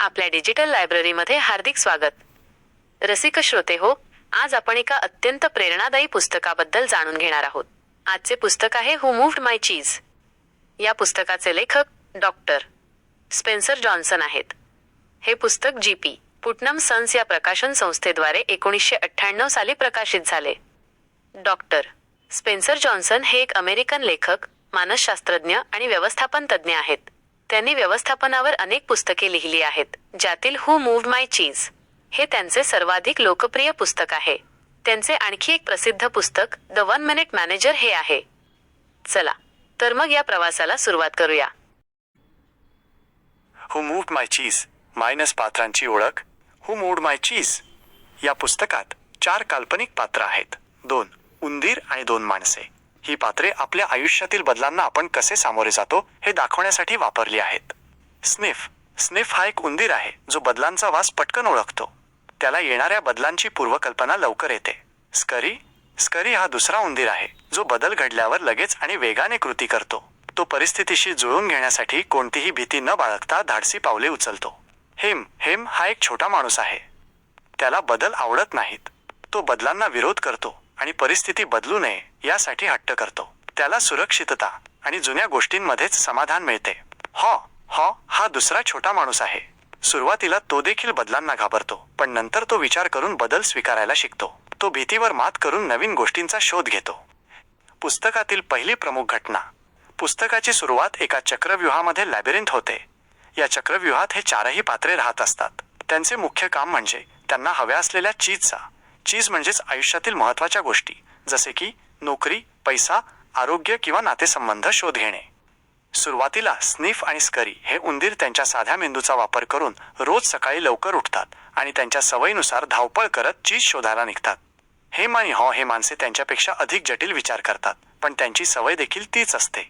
आपल्या डिजिटल लायब्ररीमध्ये हार्दिक स्वागत. रसिक श्रोते हो आज आपण एका अत्यंत प्रेरणादायी पुस्तकाबद्दल जाणून घेणार आहोत. आजचे पुस्तक आहे हु मूव्ड माय चीज या पुस्तकाचे लेखक डॉक्टर स्पेन्सर जॉन्सन आहेत. हे पुस्तक जी पी पुटनम सन्स या प्रकाशन संस्थेद्वारे एकोणीसशे अठ्ठ्याण्णव साली प्रकाशित झाले. डॉक्टर स्पेन्सर जॉन्सन हे एक अमेरिकन लेखक मानसशास्त्रज्ञ आणि व्यवस्थापन तज्ज्ञ आहेत. त्यांनी व्यवस्थापनावर अनेक पुस्तके लिहिली आहेत ज्यातील हू मूव्ह माय चीज हे त्यांचे सर्वाधिक लोकप्रिय पुस्तक आहे. त्यांचे आणखी एक प्रसिद्ध पुस्तक द वन मिनिट मॅनेजर हे आहे. चला तर मग या प्रवासाला सुरुवात करूया. हु मूव्ह माय चीज मायनस पात्रांची ओळख. हू मूड माय चीज या पुस्तकात चार काल्पनिक पात्र आहेत. दोन उंदीर आणि दोन माणसे. ही पात्रे आपल्या आयुष्यातील बदलांना आपण कसे सामोरे जातो हे दाखवण्यासाठी वापरली आहेत. स्निफ. स्निफ हा एक उंदीर आहे जो बदलांचा वास पटकन ओळखतो. त्याला येणाऱ्या बदलांची पूर्वकल्पना लवकर येते. स्करी. स्करी हा दुसरा उंदीर आहे जो बदल घडल्यावर लगेच आणि वेगाने कृती करतो. तो परिस्थितीशी जुळून घेण्यासाठी कोणतीही भीती न बाळगता धाडसी पावले उचलतो. हेम. हेम हा एक छोटा माणूस आहे. त्याला बदल आवडत नाहीत. तो बदलांना विरोध करतो. आणि परिस्थिती बदलू नये यासाठी हट्ट करतो. त्याला सुरक्षितता आणि जुन्या गोष्टींमध्येच समाधान मिळते. हॉ हॉ हा दुसरा छोटा माणूस आहे. सुरुवातीला तो देखील बदलांना घाबरतो पण नंतर तो विचार करून बदल स्वीकारायला शिकतो. तो भीतीवर मात करून नवीन गोष्टींचा शोध घेतो. पुस्तकातील पहिली प्रमुख घटना. पुस्तकाची सुरुवात एका चक्रव्यूहामध्ये लॅबिरिंथ होते. या चक्रव्यूहात हे चारही पात्रे राहत असतात. त्यांचे मुख्य काम म्हणजे त्यांना हव्या असलेल्या चीजचा चीज म्हणजेच आयुष्यातील महत्त्वाच्या गोष्टी जसे की नोकरी पैसा आरोग्य किंवा नातेसंबंध शोध घेणे. सुरुवातीला स्निफ आणि स्करी हे उंदीर त्यांच्या साध्या मेंदूचा वापर करून रोज सकाळी लवकर उठतात आणि त्यांच्या सवयीनुसार धावपळ करत चीज शोधायला निघतात. हे आणि हॉ हे माणसे त्यांच्यापेक्षा अधिक जटिल विचार करतात पण त्यांची सवय देखील तीच असते.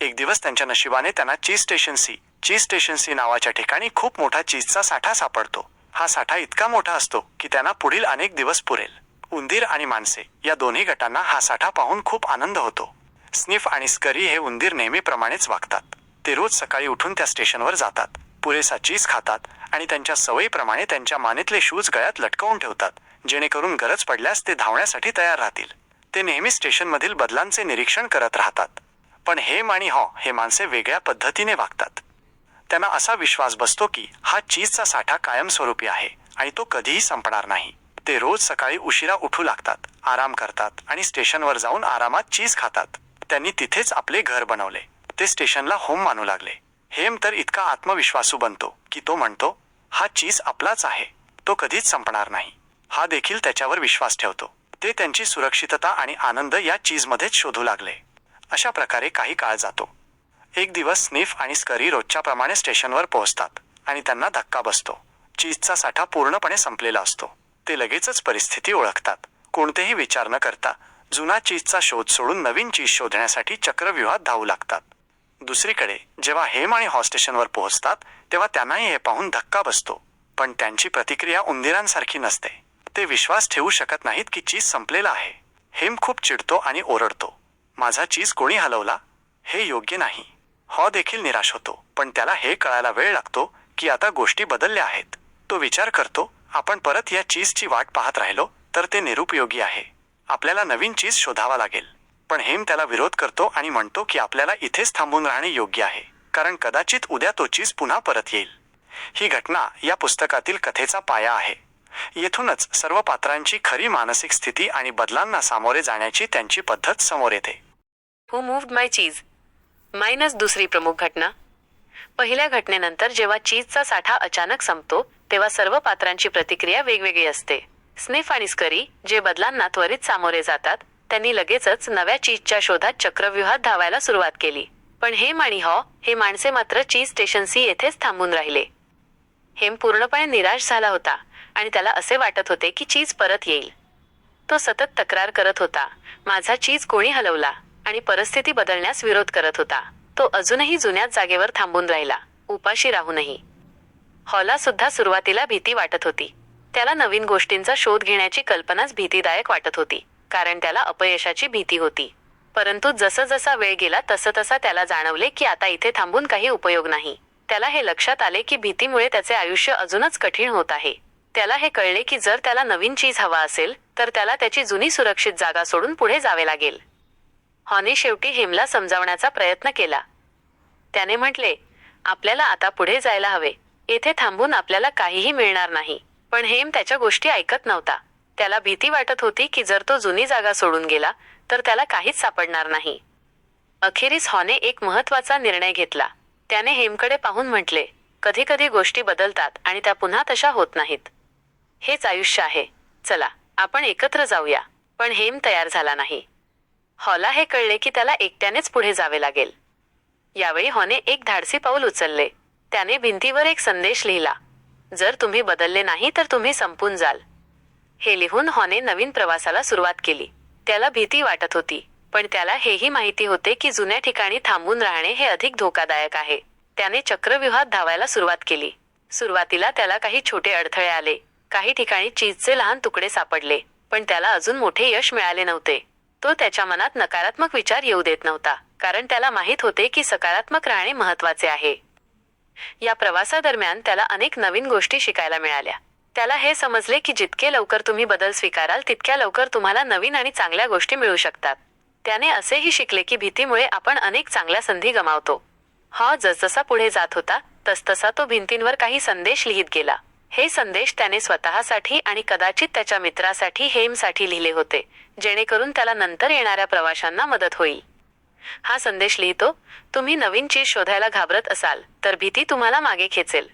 एक दिवस त्यांच्या नशिबाने त्यांना cheese station C cheese station C नावाच्या ठिकाणी खूप मोठा चीजचा साठा सापडतो. हा साठा इतका मोठा असतो की त्यांना पुढील अनेक दिवस पुरेल. उंदीर आणि माणसे या दोन्ही गटांना हा साठा पाहून खूप आनंद होतो. स्निफ आणि स्करी हे उंदीर नेहमीप्रमाणेच वागतात. ते रोज सकाळी उठून त्या स्टेशनवर जातात. पुरेसा चीज खातात आणि त्यांच्या सवयीप्रमाणे त्यांच्या मानेतले शूज गळ्यात लटकवून ठेवतात जेणेकरून गरज पडल्यास ते धावण्यासाठी तयार राहतील. ते नेहमी स्टेशनमधील बदलांचे निरीक्षण करत राहतात. पण हेम आणि हॉ हे माणसे वेगळ्या पद्धतीने वागतात. त्यांना असा विश्वास बसतो की हा चीजचा साठा कायमस्वरूपी आहे आणि तो कधीही संपणार नाही. ते रोज सकाळी उशिरा उठू लागतात आराम करतात आणि स्टेशनवर जाऊन आरामात चीज खातात. त्यांनी तिथेच आपले घर बनवले. ते स्टेशनला होम मानू लागले. हेम तर इतका आत्मविश्वासू बनतो की तो म्हणतो हा चीज आपलाच आहे. तो कधीच संपणार नाही. हा देखील त्याच्यावर विश्वास ठेवतो. ते त्यांची सुरक्षितता आणि आनंद या चीजमध्येच शोधू लागले. अशा प्रकारे काही काळ जातो. एक दिवस स्निफ आणि स्करी रोजच्या प्रमाणे स्टेशनवर पोहोचतात आणि त्यांना धक्का बसतो. चीजचा साठा पूर्णपणे संपलेला असतो. ते लगेचच परिस्थिती ओळखतात. कोणतेही विचार न करता जुना चीजचा शोध सोडून नवीन चीज शोधण्यासाठी चक्रव्यूहात धावू लागतात. दुसरीकडे जेव्हा हेम आणि हॉ स्टेशनवर पोहोचतात तेव्हा त्यांनाही हे पाहून धक्का बसतो. पण त्यांची प्रतिक्रिया उंदिरांसारखी नसते. ते विश्वास ठेवू शकत नाहीत की चीज संपलेला आहे. हेम खूप चिडतो आणि ओरडतो. माझा चीज कोणी हलवला? हे योग्य नाही. हॉ देखील निराश होतो. पण त्याला हे कळायला वेळ लागतो की आता गोष्टी बदलल्या आहेत. तो विचार करतो आपण परत या चीजची वाट पाहत राहिलो तर ते निरुपयोगी आहे. आपल्याला नवीन चीज शोधावा लागेल. पण हेम त्याला विरोध करतो आणि म्हणतो की आपल्याला इथेच थांबून राहणे योग्य आहे. कारण कदाचित उद्या तो चीज पुन्हा परत येईल. ही घटना या पुस्तकातील कथेचा पाया आहे. येथूनच सर्व पात्रांची खरी मानसिक स्थिती आणि बदलांना सामोरे जाण्याची त्यांची पद्धत समोर येते. हु मूव्ह माय चीज मायनस दुसरी प्रमुख घटना. पहिल्या घटनेनंतर जेव्हा चीजचा साठा अचानक संपतो तेव्हा सर्व पात्रांची प्रतिक्रिया वेगवेगळी असते. स्नेफ आणि स्करी जे बदलांना त्वरित सामोरे जातात त्यांनी लगेचच नव्या चीजच्या शोधात चक्रव्यूहात धावायला सुरुवात केली. पण हेम आणि हॉ हे माणसे मात्र चीज स्टेशन सी येथेच थांबून राहिले. हेम पूर्णपणे निराश झाला होता आणि त्याला असे वाटत होते की चीज परत येईल. तो सतत तक्रार करत होता माझा चीज कोणी हलवला? आणि परिस्थिती बदलण्यास विरोध करत होता. तो अजूनही जुन्याच जागेवर थांबून राहिला. उपाशी राहूनही. हॉला सुद्धा सुरुवातीला भीती वाटत होती. त्याला नवीन गोष्टींचा शोध घेण्याची कल्पनाच भीतीदायक वाटत होती कारण त्याला अपयशाची भीती होती. परंतु जसं जसा वेळ गेला तसं तसा त्याला जाणवले की आता इथे थांबून काही उपयोग नाही. त्याला हे लक्षात आले की भीतीमुळे त्याचे आयुष्य अजूनच कठीण होत आहे. त्याला हे कळले की जर त्याला नवीन चीज हवा असेल तर त्याला त्याची जुनी सुरक्षित जागा सोडून पुढे जावे लागेल. हॉने शेवटी हेमला समजावण्याचा प्रयत्न केला. त्याने म्हटले आपल्याला आता पुढे जायला हवे. येथे थांबून आपल्याला काहीही मिळणार नाही. पण हेम त्याच्या गोष्टी ऐकत नव्हता. त्याला भीती वाटत होती की जर तो जुनी जागा सोडून गेला तर त्याला काहीच सापडणार नाही. अखेरीस हॉने एक महत्त्वाचा निर्णय घेतला. त्याने हेमकडे पाहून म्हटले कधी कधी गोष्टी बदलतात आणि त्या पुन्हा तशा होत नाहीत. हेच आयुष्य आहे. चला आपण एकत्र जाऊया. पण हेम तयार झाला नाही. हॉला हे कळले की त्याला एकट्यानेच पुढे जावे लागेल. यावेळी हॉने एक धाडसी पाऊल उचलले. त्याने भिंतीवर एक संदेश लिहिला. जर तुम्ही बदलले नाही तर तुम्ही संपून जाल. हे लिहून हॉने नवीन प्रवासाला सुरुवात केली. त्याला भीती वाटत होती पण त्याला हेही माहिती होते की जुन्या ठिकाणी थांबून राहणे हे अधिक धोकादायक आहे. त्याने चक्रव्यूहात धावायला सुरुवात केली. सुरुवातीला त्याला काही छोटे अडथळे आले. काही ठिकाणी चीजचे लहान तुकडे सापडले पण त्याला अजून मोठे यश मिळाले नव्हते. तो त्याच्या मनात नकारात्मक विचार येऊ देत नव्हता कारण त्याला माहीत होते की सकारात्मक राहणे महत्त्वाचे आहे. या प्रवासादरम्यान त्याला अनेक नवीन गोष्टी शिकायला मिळाल्या. त्याला हे समजले की जितके लवकर तुम्ही बदल स्वीकाराल तितक्या लवकर तुम्हाला नवीन आणि चांगल्या गोष्टी मिळू शकतात. त्याने असेही शिकले की भीतीमुळे आपण अनेक चांगल्या संधी गमावतो. हा जसजसा पुढे जात होता तसतसा तो भिंतींवर काही संदेश लिहित गेला. हे संदेश त्याने स्वतःसाठी आणि कदाचित त्याच्या मित्रासाठी हेमसाठी लिहिले होते जेणेकरून त्याला नंतर येणाऱ्या प्रवाशांना मदत होईल. हा संदेश लिहितो तुम्ही नवीन चीज शोधायला घाबरत असाल तर भीती तुम्हाला मागे खेचेल.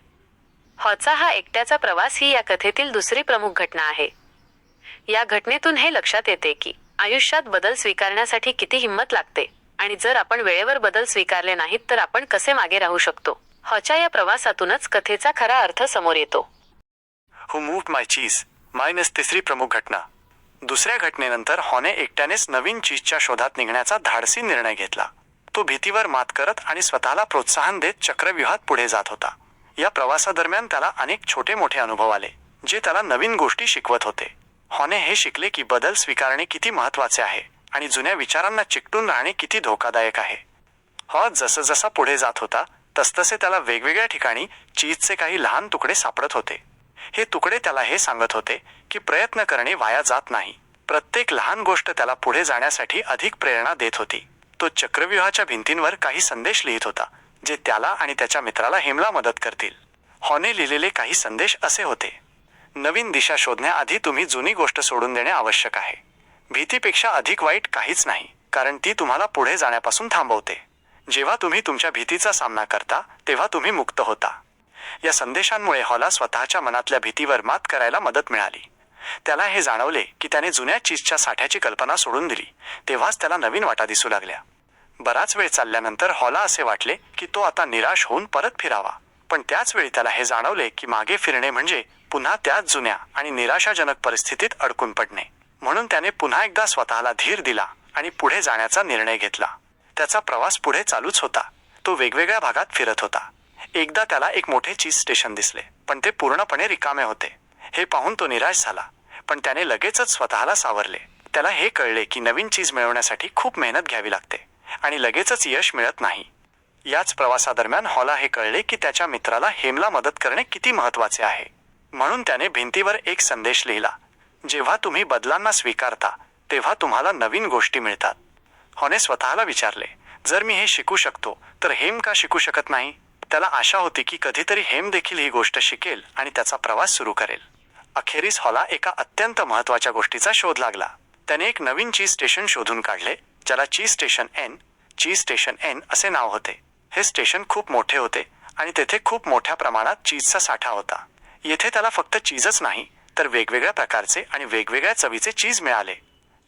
हॉचा हा एकट्याचा प्रवास ही या कथेतील दुसरी प्रमुख घटना आहे. या घटनेतून हे लक्षात येते की आयुष्यात बदल स्वीकारण्यासाठी किती हिंमत लागते आणि जर आपण वेळेवर बदल स्वीकारले नाहीत तर आपण कसे मागे राहू शकतो? हॉच्या या प्रवासातूनच कथेचा खरा अर्थ समोर येतो. हू मूव माय चीज मायनस तिसरी प्रमुख घटना. दुसऱ्या घटनेनंतर हॉने एकट्यानेच नवीन चीजच्या शोधात निघण्याचा धाडसी निर्णय घेतला. तो भीतीवर मात करत आणि स्वतःला प्रोत्साहन देत चक्रव्यूहात पुढे जात होता. या प्रवासादरम्यान त्याला अनेक छोटे मोठे अनुभव आले जे त्याला नवीन गोष्टी शिकवत होते. हॉने हे शिकले की बदल स्वीकारणे किती महत्त्वाचे आहे आणि जुन्या विचारांना चिकटून राहणे किती धोकादायक आहे. हॉ जसं जसा पुढे जात होता तसतसे त्याला वेगवेगळ्या ठिकाणी चीजचे काही लहान तुकडे सापडत होते. हे तुकडे त्याला हे सांगत होते की प्रयत्न करणे वाया जात नाही. प्रत्येक लहान गोष्ट त्याला पुढे जाण्यासाठी अधिक प्रेरणा देत होती. तो चक्रव्यूहाच्या भिंतींवर काही संदेश लिहित होता जे त्याला आणि त्याच्या मित्राला हेमला मदत करतील. हॉने लिहिलेले काही संदेश असे होते. नवीन दिशा शोधण्याआधी तुम्ही जुनी गोष्ट सोडून देणे आवश्यक आहे. भीतीपेक्षा अधिक वाईट काहीच नाही कारण ती तुम्हाला पुढे जाण्यापासून थांबवते. जेव्हा तुम्ही तुमच्या भीतीचा सामना करता तेव्हा तुम्ही मुक्त होता. या संदेशांमुळे हॉला स्वतःच्या मनातल्या भीतीवर मात करायला मदत मिळाली. त्याला हे जाणवले की त्याने जुन्या चीजच्या साठ्याची कल्पना सोडून दिली तेव्हाच त्याला नवीन वाटा दिसू लागल्या. बराच वेळ चालल्यानंतर हॉला असे वाटले की तो आता निराश होऊन परत फिरावा. पण त्याच वेळी त्याला हे जाणवले की मागे फिरणे म्हणजे पुन्हा त्याच जुन्या आणि निराशाजनक परिस्थितीत अडकून पडणे. म्हणून त्याने पुन्हा एकदा स्वतःला धीर दिला आणि पुढे जाण्याचा निर्णय घेतला. त्याचा प्रवास पुढे चालूच होता. तो वेगवेगळ्या भागात फिरत होता. एकदा त्याला एक मोठे चीज स्टेशन दिसले पण ते पूर्णपणे रिकामे होते. हे पाहून तो निराश झाला पण त्याने लगेचच स्वतःला सावरले. त्याला हे कळले की नवीन चीज मिळवण्यासाठी खूप मेहनत घ्यावी लागते आणि लगेचच यश मिळत नाही. याच प्रवासादरम्यान हॉला हे कळले की त्याच्या मित्राला हेमला मदत करणे किती महत्त्वाचे आहे. म्हणून त्याने भिंतीवर एक संदेश लिहिला जेव्हा तुम्ही बदलांना स्वीकारता तेव्हा तुम्हाला नवीन गोष्टी मिळतात. हॉने स्वतःला विचारले जर मी हे शिकू शकतो तर हेम का शिकू शकत नाही? त्याला आशा होती की कधीतरी हेम देखील ही गोष्ट शिकेल आणि त्याचा प्रवास सुरू करेल. अखेरीस हॉला एका अत्यंत महत्त्वाच्या गोष्टीचा शोध लागला. त्याने एक नवीन चीज स्टेशन शोधून काढले ज्याला cheese station N cheese station N असे नाव होते. हे स्टेशन खूप मोठे होते आणि तेथे खूप मोठ्या प्रमाणात चीजचा साठा होता. येथे त्याला फक्त चीजच नाही तर वेगवेगळ्या प्रकारचे आणि वेगवेगळ्या चवीचे चीज मिळाले.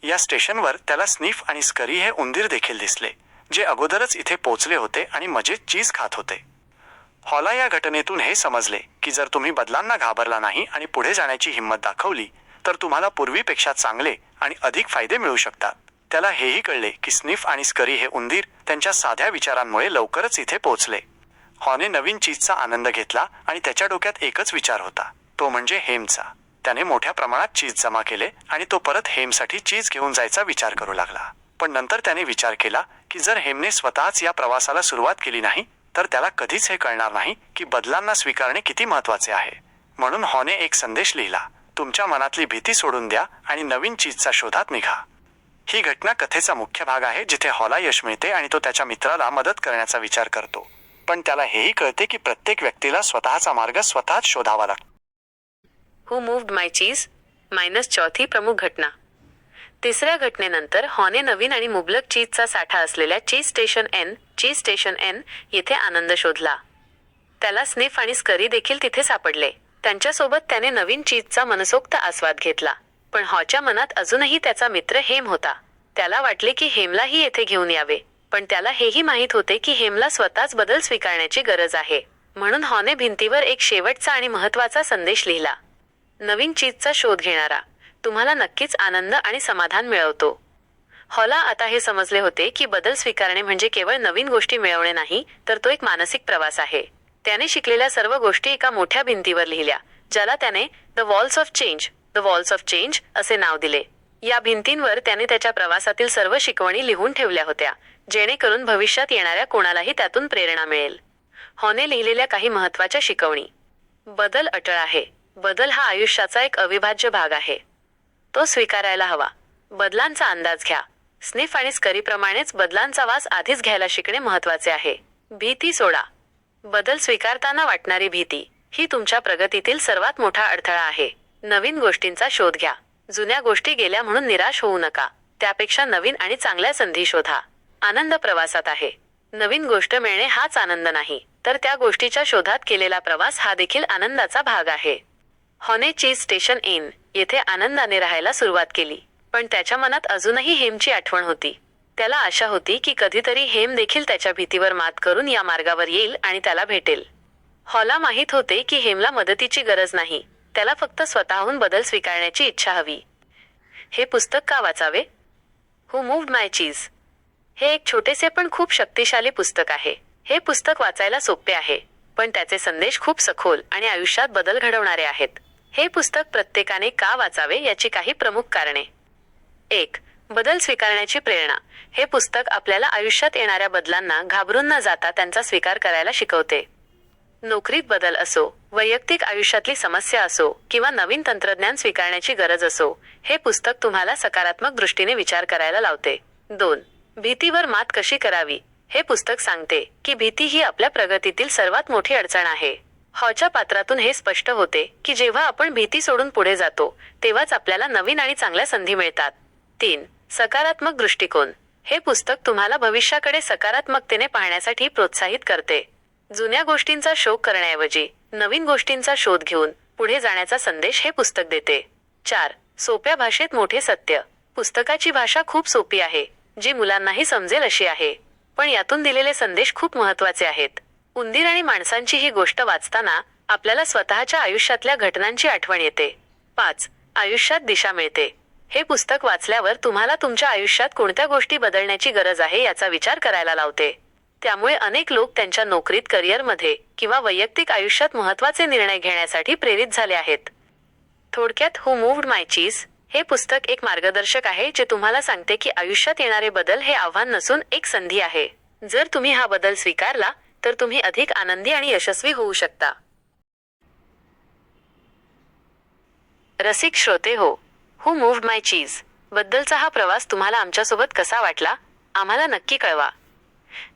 या स्टेशनवर त्याला स्निफ आणि स्करी हे उंदीर देखील दिसले जे अगोदरच इथे पोचले होते आणि मजेत चीज खात होते. हॉला या घटनेतून हे समजले की जर तुम्ही बदलांना घाबरला नाही आणि पुढे जाण्याची हिंमत दाखवली तर तुम्हाला पूर्वीपेक्षा चांगले आणि अधिक फायदे मिळू शकतात. त्याला हेही कळले की स्निफ आणि स्करी हे उंदीर त्यांच्या साध्या विचारांमुळे लवकरच इथे पोहोचले. हॉने नवीन चीजचा आनंद घेतला आणि त्याच्या डोक्यात एकच विचार होता. तो म्हणजे हेमचा. त्याने मोठ्या प्रमाणात चीज जमा केले आणि तो परत हेमसाठी चीज घेऊन जायचा विचार करू लागला. पण नंतर त्याने विचार केला की जर हेमने स्वतःच या प्रवासाला सुरुवात केली नाही तर त्याला कधीच हे कळणार नाही की बदलांना स्वीकारणे किती महत्त्वाचे आहे. म्हणून हॉने एक संदेश लिहिला तुमच्या मनातली भीती सोडून द्या आणि नवीन चीजचा शोधात निघा. ही घटना कथेचा मुख्य भाग आहे जिथे हॉला यश मिळते आणि तो त्याच्या मित्राला मदत करण्याचा विचार करतो. पण त्याला हेही कळते की प्रत्येक व्यक्तीला स्वतःचा मार्ग स्वतःच शोधावा लागतो. हु मूव्ड माय चीज मायनस चौथी प्रमुख घटना. तिसऱ्या घटनेनंतर हॉने नवीन आणि मुबलक चीजचा साठा असलेल्या cheese station N cheese station N येथे आनंद शोधला. त्याला स्निफ आणि स्करी देखील तिथे सापडले. त्यांच्यासोबत त्याने नवीन चीजचा मनसोक्त आस्वाद घेतला. पण हॉच्या मनात अजूनही त्याचा मित्र हेम होता. त्याला वाटले की हेमलाही येथे घेऊन यावे. पण त्याला हेही माहीत होते की हेमला स्वतःच बदल स्वीकारण्याची गरज आहे. म्हणून हॉने भिंतीवर एक शेवटचा आणि महत्त्वाचा संदेश लिहिला. नवीन चीजचा शोध घेणारा. तुम्हाला नक्कीच आनंद आणि समाधान मिळवतो. हॉला आता हे समजले होते की बदल स्वीकारणे म्हणजे केवळ नवीन गोष्टी मिळवणे नाही तर तो एक मानसिक प्रवास आहे. त्याने शिकलेल्या सर्व गोष्टी एका मोठ्या भिंतीवर लिहिल्या ज्याला त्याने the walls of change the walls of change असे नाव दिले. या भिंतींवर त्याने त्याच्या प्रवासातील सर्व शिकवणी लिहून ठेवल्या होत्या जेणेकरून भविष्यात येणाऱ्या कोणालाही त्यातून प्रेरणा मिळेल. हॉने लिहिलेल्या काही महत्त्वाच्या शिकवणी. बदल अटळ आहे. बदल हा आयुष्याचा एक अविभाज्य भाग आहे. तो स्वीकारायला हवा. बदलांचा अंदाज घ्या. स्निफ आणि स्करीप्रमाणेच बदलांचा वास आधीच घ्यायला शिकणे महत्त्वाचे आहे. भीती सोडा. बदल स्वीकारताना वाटणारी भीती ही तुमच्या प्रगतीतील सर्वात मोठा अडथळा आहे. नवीन गोष्टींचा शोध घ्या. जुन्या गोष्टी गेल्या म्हणून निराश होऊ नका. त्यापेक्षा नवीन आणि चांगल्या संधी शोधा. आनंद प्रवासात आहे. नवीन गोष्ट मिळणे हाच आनंद नाही. तर त्या गोष्टीच्या शोधात केलेला प्रवास हा देखील आनंदाचा भाग आहे. हॉने चीज स्टेशन इन. येथे आनंदाने राहायला सुरुवात केली. पण त्याच्या मनात अजूनही हेमची आठवण होती. त्याला आशा होती की कधीतरी हेम देखील त्याच्या भीतीवर मात करून या मार्गावर येईल आणि त्याला भेटेल. हॉला माहीत होते की हेमला मदतीची गरज नाही. त्याला फक्त स्वतःहून बदल स्वीकारण्याची इच्छा हवी. हे पुस्तक का वाचावे? हु मूव्ड माय चीज हे एक छोटेसे पण खूप शक्तिशाली पुस्तक आहे. हे पुस्तक वाचायला सोपे आहे. पण त्याचे संदेश खूप सखोल आणि आयुष्यात बदल घडवणारे आहेत. हे पुस्तक प्रत्येकाने का वाचावे याची काही प्रमुख कारणे. एक बदल स्वीकारण्याची प्रेरणा. हे पुस्तक आपल्याला आयुष्यात येणाऱ्या बदलांना घाबरून न जाता त्यांचा स्वीकार करायला शिकवते. नोकरीत बदल असो वैयक्तिक आयुष्यातली समस्या असो किंवा नवीन तंत्रज्ञान स्वीकारण्याची गरज असो हे पुस्तक तुम्हाला सकारात्मक दृष्टीने विचार करायला लावते. दोन भीतीवर मात कशी करावी? हे पुस्तक सांगते की भीती ही आपल्या प्रगतीतील सर्वात मोठी अडचण आहे. हॉच्या पात्रातून हे स्पष्ट होते की जेव्हा आपण भीती सोडून पुढे जातो तेव्हाच आपल्याला नवीन आणि चांगल्या संधी मिळतात. तीन सकारात्मक दृष्टिकोन. हे पुस्तक तुम्हाला भविष्याकडे सकारात्मकतेने पाहण्यासाठी प्रोत्साहित करते. जुन्या गोष्टींचा शोक करण्याऐवजी नवीन गोष्टींचा शोध घेऊन पुढे जाण्याचा संदेश हे पुस्तक देते. चार सोप्या भाषेत मोठे सत्य. पुस्तकाची भाषा खूप सोपी आहे जी मुलांनाही समजेल अशी आहे. पण यातून दिलेले संदेश खूप महत्त्वाचे आहेत. उंदीर आणि माणसांची ही गोष्ट वाचताना आपल्याला स्वतःच्या आयुष्यातल्या घटनांची आठवण येते. पाच आयुष्यात दिशा मिळते. हे पुस्तक वाचल्यावर तुम्हाला तुमच्या आयुष्यात कोणत्या गोष्टी बदलण्याची गरज आहे याचा विचार करायला लावते. त्यामुळे अनेक लोक त्यांच्या नोकरीत करिअरमध्ये किंवा वैयक्तिक आयुष्यात महत्त्वाचे निर्णय घेण्यासाठी प्रेरित झाले आहेत. थोडक्यात हु मूव्ड माय चीज हे पुस्तक एक मार्गदर्शक आहे जे तुम्हाला सांगते की आयुष्यात येणारे बदल हे आव्हान नसून एक संधी आहे. जर तुम्ही हा बदल स्वीकारला तर तुम्ही अधिक आनंदी आणि यशस्वी होऊ शकता. रसिक श्रोते हो हू मूव्ड माय चीज बद्दलचा हा प्रवास तुम्हाला आमच्यासोबत कसा वाटला? आम्हाला नक्की कळवा.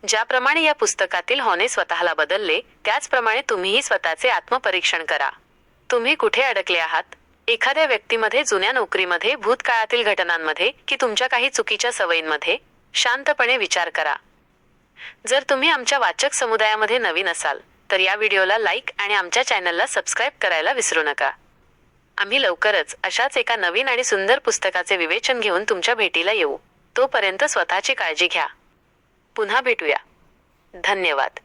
ज्याप्रमाणे या पुस्तकातील हॉने स्वतःला बदलले त्याचप्रमाणे तुम्हीही स्वतःचे आत्मपरीक्षण करा. तुम्ही कुठे अडकले आहात? एखाद्या व्यक्तीमध्ये जुन्या नोकरीमध्ये भूतकाळातील घटनांमध्ये की तुमच्या काही चुकीच्या सवयींमध्ये? शांतपणे विचार करा. जर तुम्ही आमच्या वाचक समुदायामध्ये नवीन असाल तर या व्हिडिओला लाईक आणि आमच्या चॅनलला सबस्क्राईब करायला विसरू नका. आम्ही लवकरच अशाच एका नवीन आणि सुंदर पुस्तकाचे विवेचन घेऊन तुमच्या भेटीला येऊ. तोपर्यंत स्वतःची काळजी घ्या. पुन्हा भेटूया. धन्यवाद.